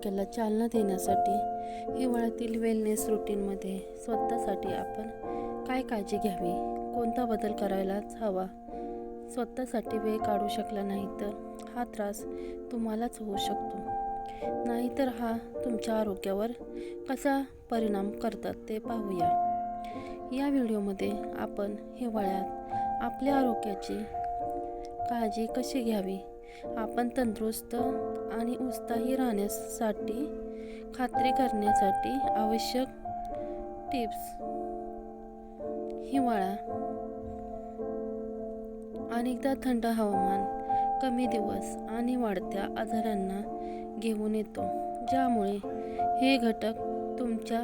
आरोग्याला चालना देण्यासाठी हिवाळ्यातील वेलनेस रुटीनमध्ये स्वतःसाठी आपण काय काळजी घ्यावी? कोणता बदल करायलाच हवा? स्वतःसाठी वेळ काढू शकला नाही तर हा त्रास तुम्हालाच होऊ शकतो. नाहीतर हा तुमच्या आरोग्यावर कसा परिणाम करतात ते पाहूया. या व्हिडिओमध्ये आपण हिवाळ्यात आपल्या आरोग्याची काळजी कशी घ्यावी? आपण तंदुरुस्त आणि उत्साही राहण्यासाठी खात्री करण्यासाठी आवश्यक टिप्स हिवाळा अनेकदा थंड हवामान कमी दिवस आणि वाढत्या आजारांना घेऊन येतो. ज्यामुळे हे घटक तुमच्या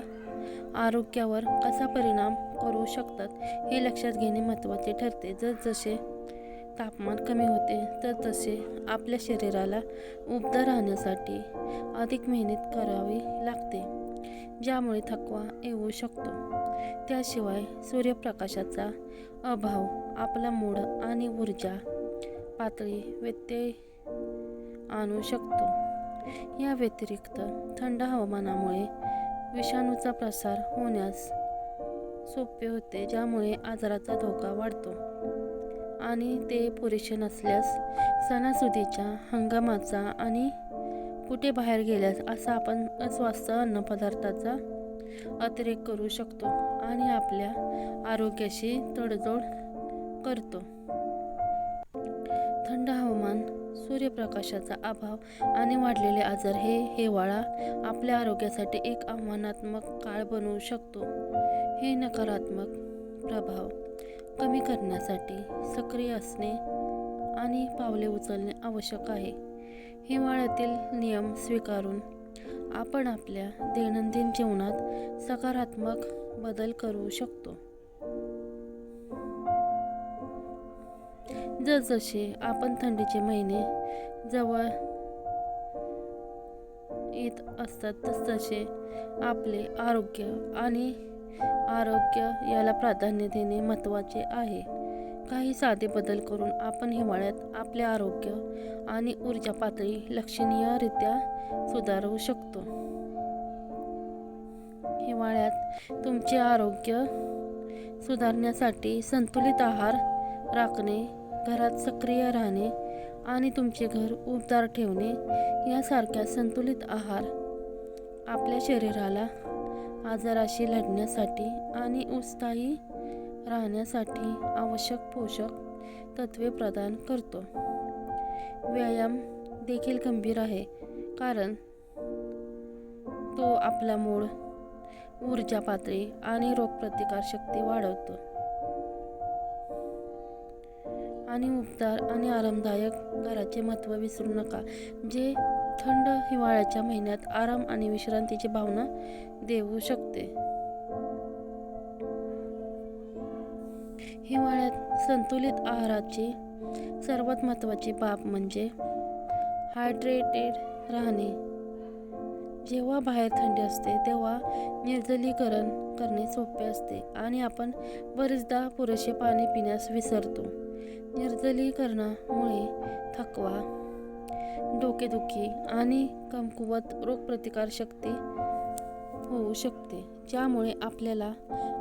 आरोग्यावर कसा परिणाम करू शकतात हे लक्षात घेणे महत्त्वाचे ठरते. जसजसे तापमान कमी होते तर तसे आपल्या शरीराला उबदार राहण्यासाठी अधिक मेहनत करावी लागते ज्यामुळे थकवा येऊ शकतो. त्याशिवाय सूर्यप्रकाशाचा अभाव आपला मूड आणि ऊर्जा पातळी व्यत्यय आणू शकतो. या व्यतिरिक्त थंड हवामानामुळे विषाणूचा प्रसार होण्यास सोपे होते ज्यामुळे आजाराचा धोका वाढतो. आणि ते पुरेसे नसल्यास सणासुदीच्या हंगामाचा आणि कुठे बाहेर गेल्यास असा आपण अस्वस्थ अन्नपदार्थाचा अतिरेक करू शकतो आणि आपल्या आरोग्याशी तडजोड करतो. थंड हवामान सूर्यप्रकाशाचा अभाव आणि वाढलेले आजार हे हिवाळा आपल्या आरोग्यासाठी एक आव्हानात्मक काळ बनवू शकतो. हे नकारात्मक प्रभाव कमी करण्यासाठी सक्रिय असणे आणि पावले उचलणे आवश्यक आहे. हिवाळ्यातील नियम स्वीकारून आपण आपल्या दैनंदिन जीवनात सकारात्मक बदल करू शकतो. जसजसे आपण थंडीचे महिने जवळ येत असतात तसतसे आपले आरोग्य आणि आरोग्य याला प्राधान्य देणे महत्त्वाचे आहे. काही साधे बदल करून आपण हिवाळ्यात आपले आरोग्य आणि ऊर्जा पातळी लक्षणीयरित्या सुधारू शकतो. हिवाळ्यात तुमचे आरोग्य सुधारण्यासाठी संतुलित आहार राखणे घरात सक्रिय राहणे आणि तुमचे घर उबदार ठेवणे यासारख्या संतुलित आहार आपल्या शरीराला आजाराशी लढण्यासाठी आणि उत्साही राहण्यासाठी आवश्यक पोषक तत्वे प्रदान करतो. व्यायाम देखील गंभीर आहे कारण तो आपला मूळ ऊर्जा पातळी आणि रोगप्रतिकारशक्ती वाढवतो. आणि उबदार आणि आरामदायक घराचे महत्त्व विसरू नका जे थंड हिवाळ्याच्या महिन्यात आराम आणि विश्रांतीची भावना देऊ शकते. हिवाळ्यात संतुलित आहाराची सर्वात महत्त्वाची बाब म्हणजे हायड्रेटेड राहणे. जेव्हा बाहेर थंडी असते तेव्हा निर्जलीकरण करणे सोपे असते आणि आपण बरेचदा पुरेसे पाणी पिण्यास विसरतो. निर्जलीकरणामुळे थकवा डोकेदुखी आणि कमकुवत रोगप्रतिकारशक्ती होऊ शकते ज्यामुळे आपल्याला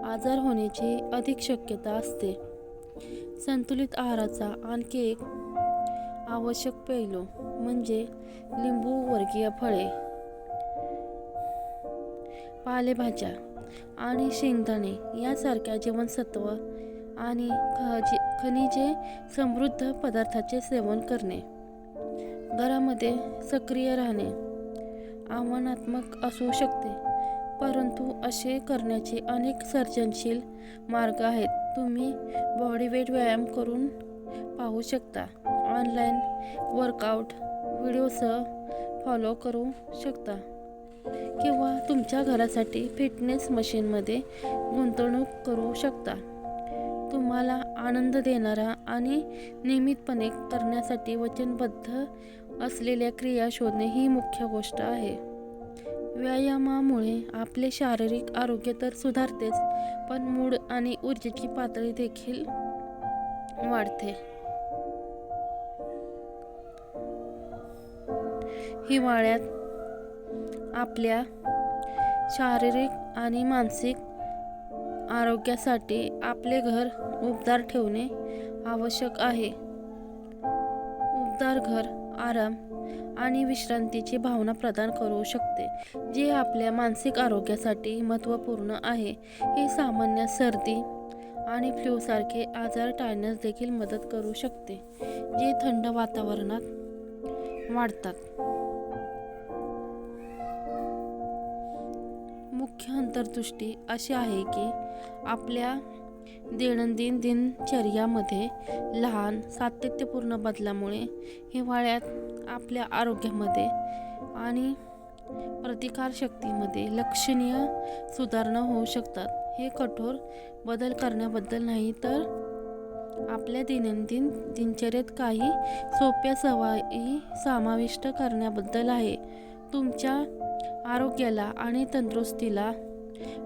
आजार होण्याची अधिक शक्यता असते. संतुलित आहाराचा आणखी एक आवश्यक पैलू म्हणजे लिंबू वर्गीय फळे पालेभाज्या आणि शेंगदाणे यासारख्या जीवनसत्व आणि खजी खनिजे समृद्ध पदार्थाचे सेवन करणे. घरामध्ये सक्रिय राहणे आव्हानात्मक असू शकते परंतु असे करण्याचे अनेक सर्जनशील मार्ग आहेत. तुम्ही बॉडीवेट व्यायाम करून पाहू शकता. ऑनलाईन वर्कआउट व्हिडिओसह फॉलो करू शकता. किंवा तुमच्या घरासाठी फिटनेस मशीनमध्ये गुंतवणूक करू शकता. तुम्हाला आनंद देणारा आणि नियमितपणे करण्यासाठी वचनबद्ध असलेल्या क्रिया शोधणे ही मुख्य गोष्ट आहे. व्यायामामुळे आपले शारीरिक आरोग्य तर सुधारतेच पण मूड आणि ऊर्जेची पातळी देखील वाढते. हिवाळ्यात आपल्या शारीरिक आणि मानसिक आरोग्यासाठी आपले घर उबदार ठेवणे आवश्यक आहे. उबदार घर आराम आणि विश्रांतीची भावना प्रदान करू शकते जे आपल्या मानसिक आरोग्यासाठी महत्त्वपूर्ण आहे. हे सामान्य सर्दी आणि फ्लूसारखे आजार टाळण्यास देखील मदत करू शकते जे थंड वातावरणात वाढतात. मुख्य अंतर्दृष्टी अशी आहे की आपल्या दैनंदिन दिनचर्यामध्ये लहान सातत्यपूर्ण बदलामुळे हिवाळ्यात आपल्या आरोग्यामध्ये आणि प्रतिकारशक्तीमध्ये लक्षणीय सुधारणा होऊ शकतात. हे कठोर बदल करण्याबद्दल नाही तर आपल्या दैनंदिन दिनचर्येत काही सोप्या सवयी समाविष्ट करण्याबद्दल आहे. तुमच्या आरोग्याला आणि तंदुरुस्तीला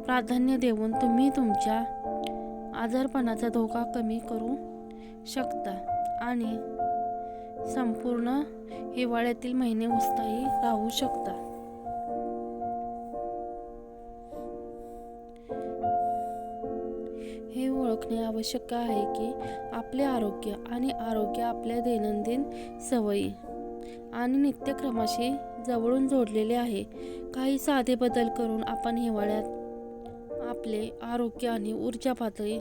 प्राधान्य देऊन तुम्ही तुमच्या आजारपणाचा धोका कमी करू शकता आणि संपूर्ण हिवाळ्यातील महिने उत्साही राहू शकता. हे ओळखणे आवश्यक आहे की आपले आरोग्य आणि आरोग्य आपल्या दैनंदिन सवयी आणि नित्यक्रमाशी जवळून जोडलेले आहे. काही साधे बदल करून आपण हिवाळ्यात आपले आरोग्य आणि ऊर्जा पातळी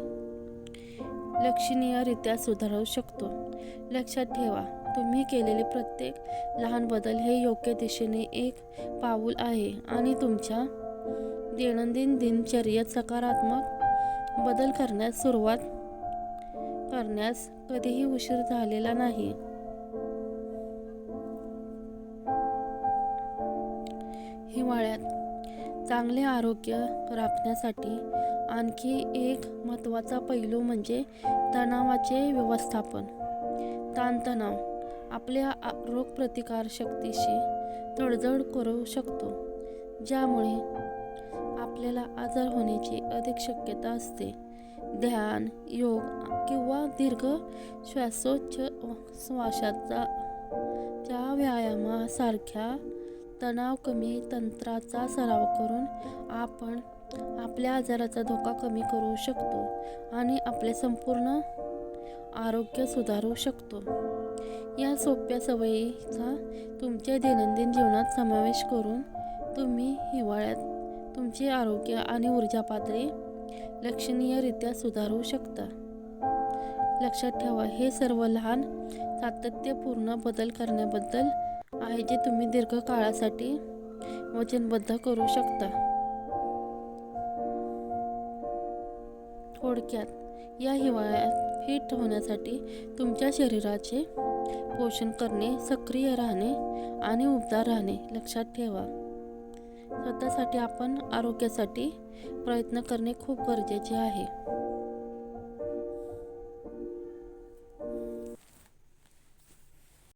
लक्षणीयरित्या सुधारू शकतो. लक्षात ठेवा तुम्ही केलेले प्रत्येक लहान बदल हे योग्य दिशेने एक पाऊल आहे आणि तुमच्या दैनंदिन दिनचर्येत सकारात्मक बदल करण्यास सुरुवात करण्यास कधीही उशीर झालेला नाही. हिवाळ्यात चांगले आरोग्य राखण्यासाठी आणखी एक महत्त्वाचा पैलू म्हणजे तणावाचे व्यवस्थापन. ताणतणाव आपल्या आ- रोगप्रतिकारशक्तीशी तडजड करू शकतो ज्यामुळे आपल्याला आजार होण्याची अधिक शक्यता असते. ध्यान योग किंवा दीर्घ श्वासोच्छ श्वासाचा त्या व्यायामासारख्या तणाव कमी तंत्राचा सराव करून आपण आपल्या आजाराचा धोका कमी करू शकतो आणि आपले संपूर्ण आरोग्य सुधारू शकतो. या सोप्या सवयीचा तुमच्या दैनंदिन जीवनात समावेश करून तुम्ही हिवाळ्यात तुमचे आरोग्य आणि ऊर्जा पातळी लक्षणीयरित्या सुधारू शकता. लक्षात ठेवा हे सर्व लहान सातत्यपूर्ण बदल करण्याबद्दल आहे जे तुम्ही दीर्घकाळासाठी वचनबद्ध करू शकता. थोडक्यात या हिवाळ्यात फिट होण्यासाठी तुमच्या शरीराचे पोषण करणे सक्रिय राहणे आणि उबदार राहणे लक्षात ठेवा. स्वतःसाठी आपण आरोग्यासाठी प्रयत्न करणे खूप गरजेचे आहे.